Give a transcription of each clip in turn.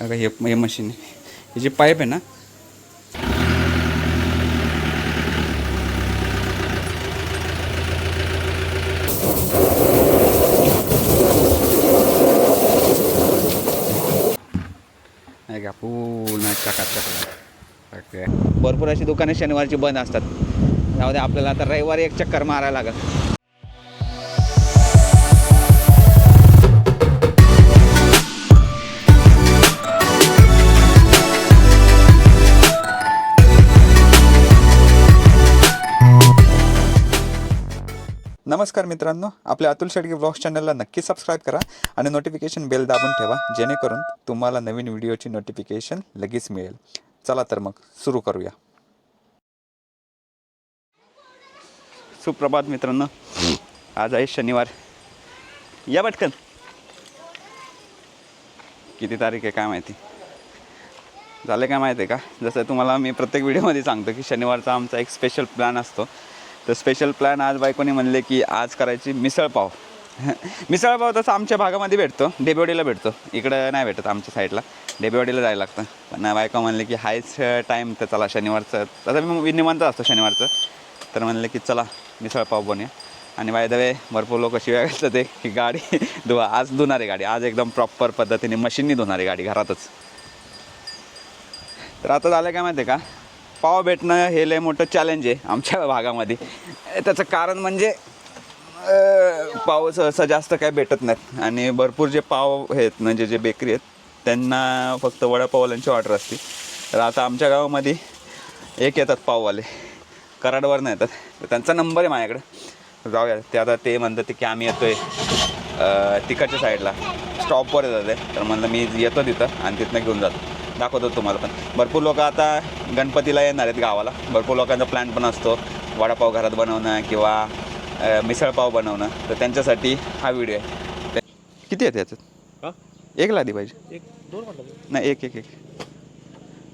अगं हे हे मशीन हे जे पाईप आहे ना नाही का पूर्ण चकाचक भरपूर अशी दुकाने शनिवारची बंद असतात. त्यामध्ये आपल्याला आता रविवारी एक चक्कर मारायला लागेल. नमस्कार मित्रांनो आपल्या अतुल शेडगे ब्लॉग्स चॅनलला नक्की सबस्क्राईब करा आणि नोटिफिकेशन बेल दाबून ठेवा जेणेकरून तुम्हाला नवीन व्हिडिओची नोटिफिकेशन लगेच मिळेल. चला तर मग सुरू करूया. सुप्रभात मित्रांनो. आज आहे शनिवार. या पटकन. किती तारीख आहे काय माहिती? झालं काय माहिती आहे का? जसं तुम्हाला मी प्रत्येक व्हिडिओमध्ये सांगतो की शनिवारचा आमचा एक स्पेशल प्लॅन असतो. तर स्पेशल प्लॅन आज बायकोने म्हणले की आज करायची मिसळपाव मिसळपाव तसं आमच्या भागामध्ये भेटतो. डेबेवाडीला भेटतो. इकडं नाही भेटत आमच्या साईडला. डेबेवाडीला जायला लागतं. पण बायको म्हणले की हायच टाईम तर चला शनिवारचं. तसं मी निवांत असतो शनिवारचं. तर म्हणले की चला मिसळपाव बनूया आणि बाय द वे भरपूर लोक शिव्या घालतात ते की गाडी धुवा. आज धुणारी गाडी. आज एकदम प्रॉपर पद्धतीने मशीननी धुणारी गाडी घरातच. तर आता झालं काय माहिती आहे का? पाव भेटणं हे लय मोठं चॅलेंज आहे आमच्या भागामध्ये. त्याचं कारण म्हणजे पाव सहसा जास्त काय भेटत नाहीत. आणि भरपूर जे पाव आहेत म्हणजे जे बेकरी आहेत त्यांना फक्त वडापाववाल्यांची ऑर्डर असते. तर आता आमच्या गावामध्ये एक येतात पाववाले. कराडवरनं येतात. तर त्यांचा नंबर आहे माझ्याकडे. जाऊया. ते आता ते म्हणतात की आम्ही येतोय आहे तिकडच्या साईडला स्टॉपवर येतात ते. तर म्हणलं मी येतो तिथं आणि तिथनं घेऊन जातो. दाखवतो तुम्हाला पण. भरपूर लोक आता गणपतीला येणार आहेत गावाला. भरपूर लोकांचा प्लॅन पण असतो. वडापाव घरात बनवणं किंवा मिसळपाव बनवणं. तर त्यांच्यासाठी हा व्हिडिओ आहे. किती आहेत याच्यात? हा? एक लादी पाहिजे. एक दोन नाही एक एक एक.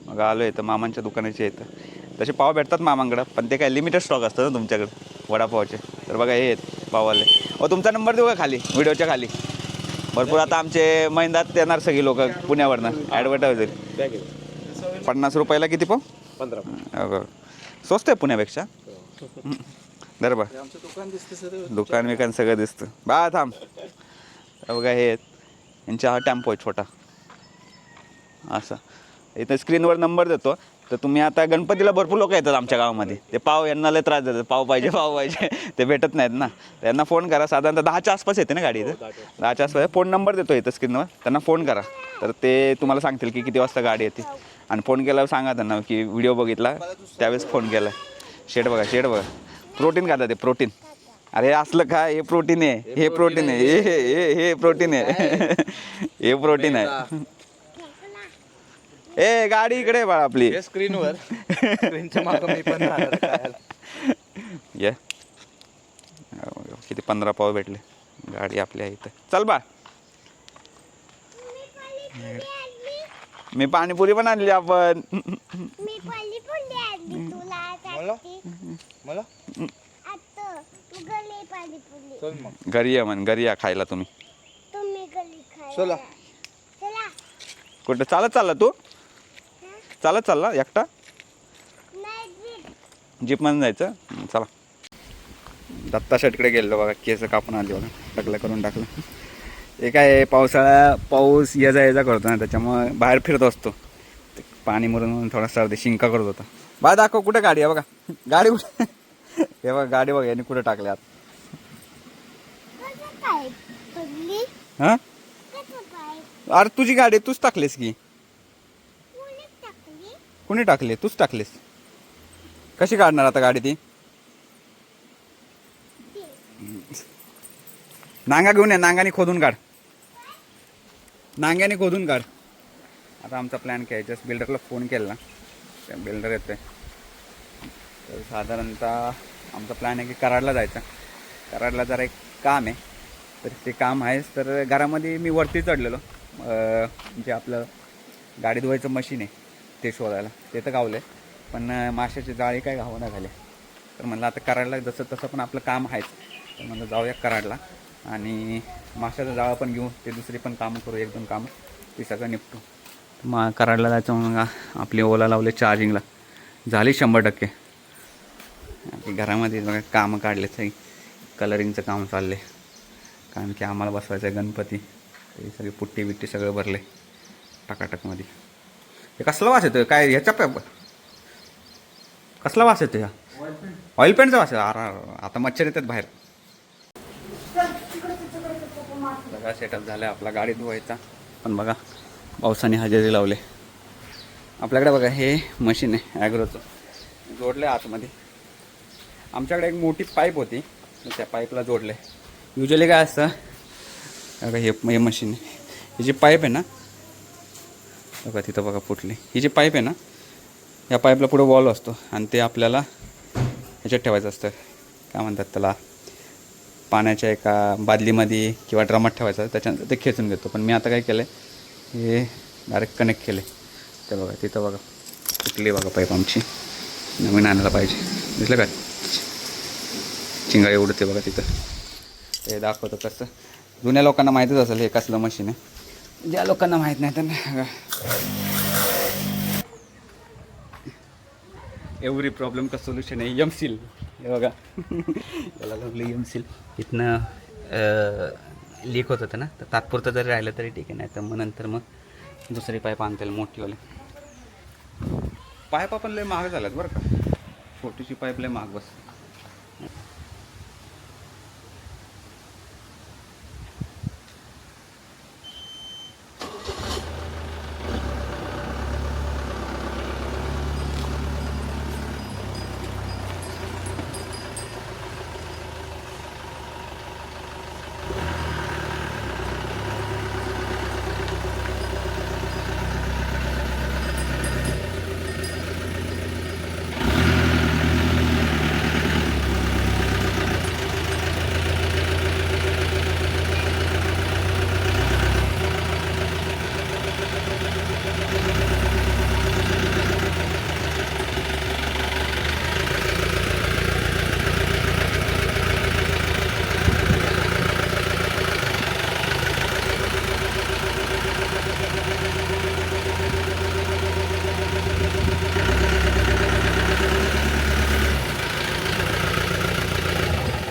मग आलो तर मामांच्या दुकानाचे येतं तसे पाव भेटतात मामांकडं पण ते काय लिमिटेड स्टॉक असतं ना तुमच्याकडे वडापावचे. तर बघा हे आहेत पाववाले अहो तुमचा नंबर देऊ का खाली? व्हिडिओच्या खाली. भरपूर आता आमचे महिन्यात येणार सगळी लोक पुण्यावरनं. ॲडव्हर्टाईज पन्नास रुपयाला किती पाव? पंधरा. अगं स्वस्त आहे पुण्यापेक्षा. हं. दर बा आमचं दुकान दिसते सर दुकान विकान सगळं दिसतं. बा थांब. हे बघा हे आहेत यांचा हा टेम्पो आहे छोटा. असा. इथं स्क्रीनवर नंबर देतो. तर तुम्ही आता गणपतीला भरपूर लोक येतात आमच्या गावामध्ये. ते पाव यांना लय त्रास देतात. पाव पाहिजे पाव पाहिजे. ते भेटत नाहीत ना. तर यांना फोन करा. साधारणतः दहाच्या आसपास येते ना गाडी इथं? दहाच्या आसपास. फोन नंबर देतो इथं स्क्रीनवर त्यांना फोन करा. तर ते तुम्हाला सांगतील की किती वाजता गाडी येते. आणि फोन केल्यावर सांगा त्यांना की व्हिडिओ बघितला त्यावेळेस फोन केला शेड बघा शेड बघा. प्रोटीन खाता ते प्रोटीन. अरे हे असलं काय हे प्रोटीन आहे. हे प्रोटीन आहे. हे हे हे हे प्रोटीन आहे. हे प्रोटीन आहे. ए गाडी इकडे बाळा आपली. स्क्रीनवर. ये. किती पंधरा पाव भेटले. गाडी आपल्या इथं. चल बा. मी पाणीपुरी पण आणली आपण. घरी या म्हण. घरी या खायला तुम्ही. तुम्ही गली खाय चला. चला. कुठं? चालत चालला तू? चालत चालला एकटा. नाही जीप. जीपमध्ये जायचं? चला. दत्ता शेटकडे गेलो बघा केस कापून आली बघा. टाकलं करून टाकलं. हे काय आहे, पावसाळा पाऊस ये जा ये जा करतो ना त्याच्यामुळं बाहेर फिरत असतो. पाणी मुरून मुरून थोडा सर्दी शिंका करत होता. बा दाखव कुठे गाडी आहे बघा. गाडी कुठे? हे बघा गाडी बघा यांनी कुठे टाकली आत. कसं काय पडली. हां? अरे तुझी गाडी तूच टाकलीस की. कुणी टाकली? तूच टाकलीस. कशी काढणार आता गाडी ती? नांगा घेऊन ये नांगाने खोदून काढ. नांग्याने खोदून काढ. आता आमचा प्लॅन काय जस्ट बिल्डरला फोन केला. त्या बिल्डर येते तर साधारणतः आमचा प्लॅन आहे की कराडला जायचा. कराडला जरा एक काम आहे. तर ते काम आहेच तर घरामध्ये मी वरती चढलेलो. जे आपलं गाडी धुवायचं मशीन आहे. ते शोधायला. ते तर गावलं आहे पण माशाचे माशाची जाळी काय गावना झाले. तर म्हणलं आता कराडला जसं तसं पण आपलं काम आहेच. तर म्हणलं जाऊया कराडला. आणि माशाचं जाळं पण घेऊ ते दुसरी पण कामं करू एक दोन कामं. ते सगळं निपटू. मा कराडला जायचं म्हणून आपले आपली ओला लावले चार्जिंगला झाली शंभर टक्के. घरामध्ये बघा कामं काढले सगळी. कलरिंगचं काम चालले कारण की आम्हाला बसवायचं आहे गणपती. ते सगळी पुट्टी बिट्टी सगळं भरले टकाटकमध्ये. हे कसला वास येतो काय ह्याच्या प कसला वास येतो ह्या ऑइल पेंटचा वास आहे अरे आता मच्छर येतात बाहेर. बघा सेटअप झाला आपला गाडी धुवायचा. पण बघा पावसाने हजेरी लावले. आपल्याकडे बघा हे मशीन आहे ॲग्रोचं जोडलं आतमध्ये. आमच्याकडे एक मोठी पाईप होती. तर त्या पाईपला जोडले युजली काय असतं? बघा हे हे मशीन आहे. ही जी पाईप आहे ना बघा तिथं बघा फुटली. ही जी पाईप आहे ना या पाईपला पुढे वॉल असतो आणि ते आपल्याला ह्याच्यात ठेवायचं असतं. काय म्हणतात त्याला? पाण्याच्या एका बादलीमध्ये किंवा ड्रमात ठेवायचं त्याच्यानंतर ते खेचून घेतो. पण मी आता काय केलं आहे हे डायरेक्ट कनेक्ट केले ते बघा तिथं बघा. फुटली बघा पाईप आमची. नवीन आणायला पाहिजे. दिसलं काय चिंगाळी उडते बघा तिथं. ते दाखवतं कसं. जुन्या लोकांना माहीतच असेल हे कसलं मशीन आहे. ज्या लोकांना माहीत नाही त्यांना एव्हरी प्रॉब्लेम का सोल्युशन आहे? यम सील हे बघा. याला लागलं यम सील इथनं लीक होत होतं ना? तर तात्पुरतं जरी राहिलं तरी ठीक आहे नाही तर मग नंतर मग दुसरी पाईप आणता येईल मोठीवाली. पाईप आपण लय महाग झाल्यात बरं का? छोटीशी पाईप लय महाग बस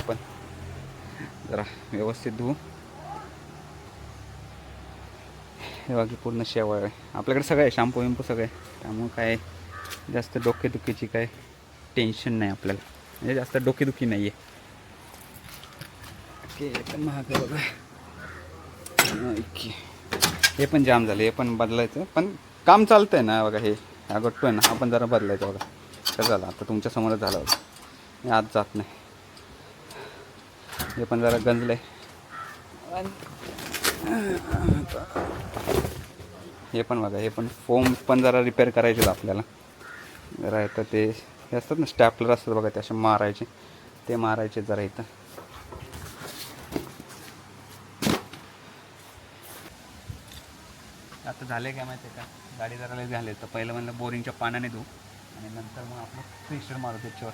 पण जरा सिद्धू. हे बाकी पूर्ण शेवाळ आहे. आपल्याकडे सगळं आहे शॅम्पू विम्पू सगळं आहे. त्यामुळं काय जास्त डोकेदुखीची काय टेन्शन नाही आपल्याला. म्हणजे जास्त डोकेदुखी नाही आहे ओके महाग बघा. ओके. हे पण जाम झालं हे पण बदलायचं. पण काम चालतंय ना बघा हे. हा गट्टू आहे ना हा पण जरा बदलायचा बघा. कसं झालं? आता तुमच्या समोरच झालं बघा. आज आत जात नाही. हे पण जरा गंजलं आहे हे पण बघा हे पण फोम पण जरा रिपेअर करायचे आहेत आपल्याला. जरा इथं ते हे असतात ना स्टॅपलर असतात बघा ते असे मारायचे. ते मारायचे जरा इथं. आता झाले काय माहिती आहे का? गाडी जरा लय झाले तर पहिलं म्हणलं बोरिंगच्या पाण्याने धुऊ. आणि नंतर मग आपलं प्रेशर मारू त्याच्यावर.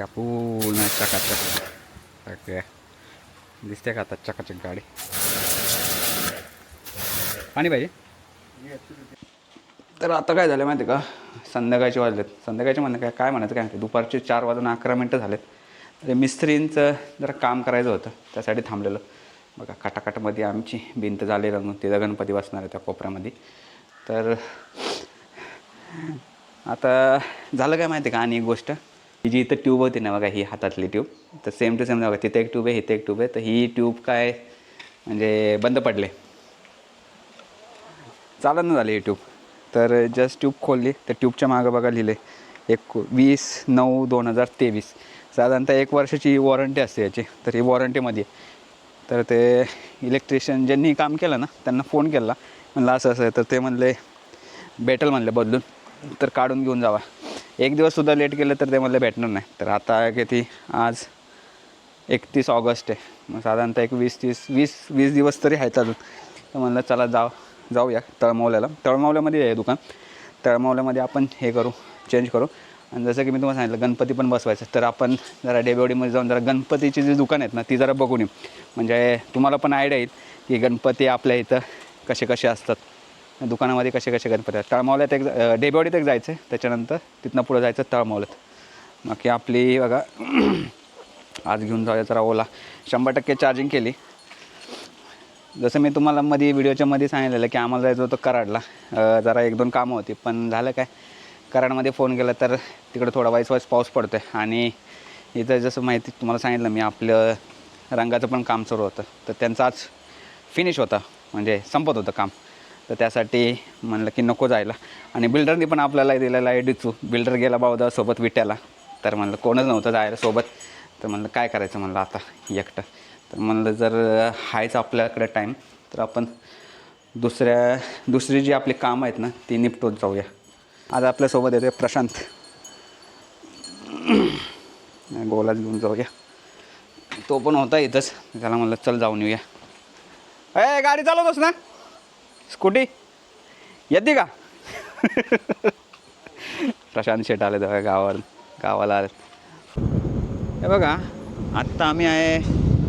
का पूर्ण चकाचक ओके दिसते का आता चकाचक गाडी पाणी पाहिजे तर आता काय झालं माहिती आहे का संध्याकाळचे वाजलेत संध्याकाळचे म्हणणं काय काय म्हणायचं काय माहिती दुपारचे चार वाजून अकरा मिनटं झालेत. तर मिस्त्रींचं जरा काम करायचं होतं. त्यासाठी थांबलेलं. बघा काटाकाटामध्ये आमची भिंत झाली रंगून तिथं गणपती बसणार आहे त्या कोपऱ्यामध्ये. तर आता झालं काय माहिती आहे का? आणि एक गोष्ट. ही जी इथं ट्यूब होती ना बघा ही हातातली ट्यूब तर सेम टू सेम बघा तिथे एक ट्यूब आहे इथे एक ट्यूब आहे. तर ही ट्यूब काय म्हणजे बंद पडले. चालत ना झाली ही ट्यूब तर जस्ट ट्यूब खोलली. तर ट्यूबच्या मागं बघा लिहिले एक वीस नऊ दोन हजार तेवीस. साधारणतः एक वर्षाची वॉरंटी असते याची. तर ही वॉरंटीमध्ये तर ते इलेक्ट्रिशियन ज्यांनी काम केलं ना त्यांना फोन केला. म्हणलं असं असं तर ते म्हणले भेटेल म्हणले बदलून. तर काढून घेऊन जावा. एक दिवससुद्धा लेट केलं तर ते मला भेटणार नाही. तर आता किती? आज एकतीस ऑगस्ट आहे. मग साधारणतः एक वीस तीस वीस वीस दिवस तरी आहेत अजून. तर म्हणलं चला जाव जाऊया तळमावल्याला. तळमावल्यामध्ये आहे दुकान. तळमावल्यामध्ये आपण हे करू चेंज करू. आणि जसं की मी तुम्हाला सांगितलं गणपती पण बसवायचं. तर आपण जरा डेबेवडीमध्ये जाऊन जरा गणपतीची जी दुकान आहेत ना ती जरा बघून येऊ. म्हणजे तुम्हाला पण आयडिया येईल की गणपती आपल्या इथं कसे कसे असतात. दुकानामध्ये कसे कसे गणपती आहेत. तळमावल्यात एक डेबेवाडीत एक जायचं आहे त्याच्यानंतर तिथनं पुढं जायचं तळमावल्यात बाकी आपली बघा आज घेऊन जाऊया जरा ओला. शंभर टक्के चार्जिंग केली. जसं मी तुम्हाला मध्ये व्हिडिओच्या मध्ये सांगितलेलं की आम्हाला जायचं होतं कराडला. जरा एक दोन कामं होती पण झालं काय? कराडमध्ये फोन केला तर तिकडं थोडा वाईस वाईस पाऊस पडतो आहे आणि इथं जसं माहिती तुम्हाला सांगितलं मी आपलं रंगाचं पण काम सुरू होतं. तर त्यांचं आज फिनिश होता. म्हणजे संपत होतं काम. तर त्यासाठी म्हणलं की नको जायला. आणि बिल्डरनी पण आपल्याला दिलेला आहे डिचू बिल्डर गेला बावदा सोबत विट्याला. तर म्हणलं कोणच नव्हतं जायला सोबत. तर म्हणलं काय करायचं म्हणलं आता एकटं. तर म्हणलं जर आहेच आपल्याकडे टाईम तर आपण दुसऱ्या दुसरी जी आपली कामं आहेत ना ती निपटून जाऊया. आज आपल्यासोबत येते प्रशांत. गोलाच घेऊन जाऊया. तो पण होता इथंच. त्याला म्हणलं चल जाऊन येऊया. ए गाडी चालवतोस ना. स्कूटी येते का? प्रशांत शेट आले बघा गावावर गावाला आले. हे बघा आत्ता आम्ही आहे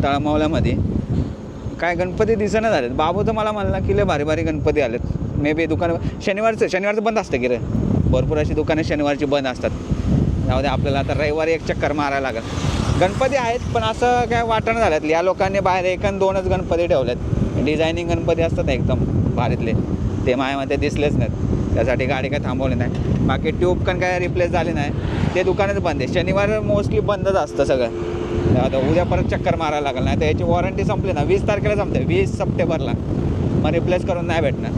तळमावल्यामध्ये. काय गणपती दिसेना झालेत. बाबू तर मला म्हणला की लय भारी भारी गणपती आलेत. मे बी दुकान शनिवारचं शनिवारचं बंद असतं की रे? भरपूर अशी दुकाने शनिवारची बंद असतात. जाऊ दे आपल्याला आता रविवारी एक चक्कर मारायला लागेल. गणपती आहेत पण असं काय वाटणं झाल्यात या लोकांनी बाहेर एक आणि दोनच गणपती ठेवलेत. डिझायनिंग गणपती असतात ना एकदम भारीतले. ते माझ्यामध्ये दिसलेच नाहीत. त्यासाठी गाडी काय थांबवली नाही. बाकी ट्यूब पण काय रिप्लेस झाली नाही. ते दुकानच बंद आहे. शनिवार मोस्टली बंदच असतं सगळं. आता उद्या परत चक्कर मारायला लागेल. नाही तर याची वॉरंटी संपली ना. वीस तारखेला संपते. वीस सप्टेंबरला. मग रिप्लेस करून नाही भेटणार.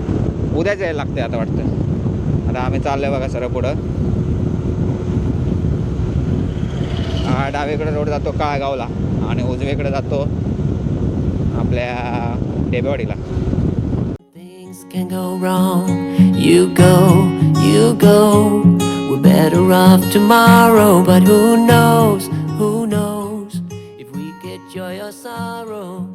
उद्याच यायला लागते आता वाटतं. आता आम्ही चाललो आहे बघा सर पुढं. हा डावीकडे रोड जातो काळगावला आणि उजवीकडे जातो आपल्या Things Can go wrong, you go, you go. We're better off tomorrow, but who knows, who knows if we get joy or sorrow.